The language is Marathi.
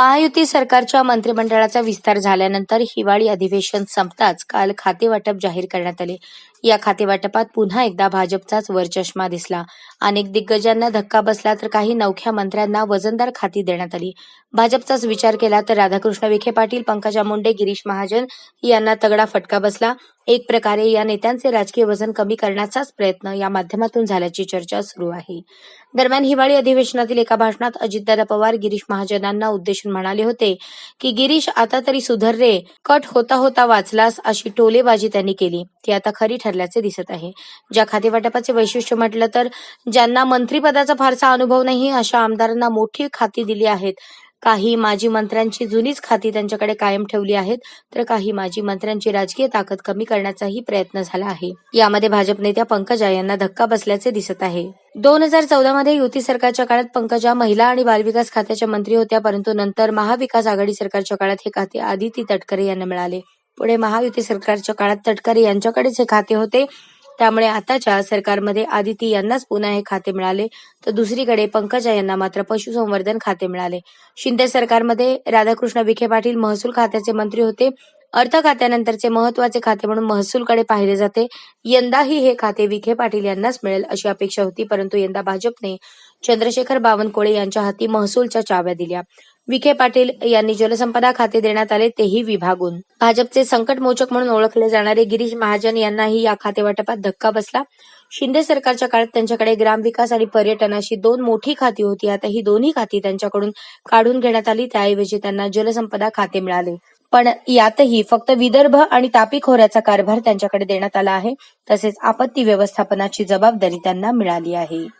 महायुती सरकारच्या मंत्रिमंडळाचा विस्तार झाल्यानंतर हिवाळी अधिवेशन संपताच काल खातेवाटप जाहीर करण्यात आले. या खातेवाटपात पुन्हा एकदा भाजपचाच वरचष्मा दिसला. अनेक दिग्गजांना धक्का बसला तर काही नवख्या मंत्र्यांना वजनदार खाती देण्यात आली. भाजपचाच विचार केला तर राधाकृष्ण विखे पाटील पंकजा मुंडे गिरीश महाजन यांना तगडा फटका बसला. एक प्रकारे या नेत्यांचे राजकीय वजन कमी करण्याचाच प्रयत्न या माध्यमातून झाल्याची चर्चा सुरू आहे. दरम्यान हिवाळी अधिवेशनातील एका भाषणात अजितदादा पवार गिरीश महाजनांना उद्देशून म्हणाले होते की गिरीश आता तरी सुधर रे. कट होता होता वाचलास अशी टोलेबाजी त्यांनी केली. ती आता खरी ठरल्याचे दिसत आहे. ज्या खातेवाटपाचे वैशिष्ट्य म्हटलं तर ज्यांना मंत्रीपदाचा फारसा अनुभव नाही अशा आमदारांना मोठी खाती दिली आहेत. काही माजी मंत्र्यांची जुनीच खाती त्यांच्याकडे कायम ठेवली आहेत तर काही माजी मंत्र्यांची राजकीय ताकद कमी करण्याचाही प्रयत्न झाला आहे. यामध्ये भाजप नेत्या पंकजा यांना धक्का बसल्याचे दिसत आहे. दोन हजार चौदा मध्ये युती सरकारच्या काळात पंकजा महिला आणि बालविकास खात्याच्या मंत्री होत्या परंतु नंतर महाविकास आघाडी सरकारच्या काळात हे खाते आदिती तटकरे यांना मिळाले. पुढे महायुती सरकारच्या काळात तटकरे यांच्याकडेच हे खाते होते. त्यामुळे आताच्या सरकारमध्ये आदिती यांनाच पुन्हा हे खाते मिळाले. तर दुसरीकडे पंकजा यांना मात्र पशुसंवर्धन खाते मिळाले. शिंदे सरकारमध्ये राधाकृष्ण विखे पाटील महसूल खात्याचे मंत्री होते. अर्थ खात्यानंतरचे महत्त्वाचे खाते म्हणून महसूलकडे पाहिले जाते. यंदाही हे खाते विखे पाटील यांनाच मिळेल अशी अपेक्षा होती परंतु यंदा भाजपने चंद्रशेखर बावनकुळे यांच्या हाती महसूलच्या चाव्या दिल्या. विखे पाटील यांनी जलसंपदा खाते देण्यात आले तेही विभागून. भाजपचे संकटमोचक म्हणून ओळखले जाणारे गिरीश महाजन यांनाही या खातेवाटपात धक्का बसला. शिंदे सरकारच्या काळात त्यांच्याकडे ग्रामविकास आणि पर्यटनाशी दोन मोठी खाती होती. आता ही दोन्ही खाती त्यांच्याकडून काढून घेण्यात आली. त्याऐवजी त्यांना जलसंपदा खाते मिळाले. पण यातही फक्त विदर्भ आणि तापी खोऱ्याचा कारभार त्यांच्याकडे देण्यात आला आहे. तसेच आपत्ती व्यवस्थापनाची जबाबदारी त्यांना मिळाली आहे.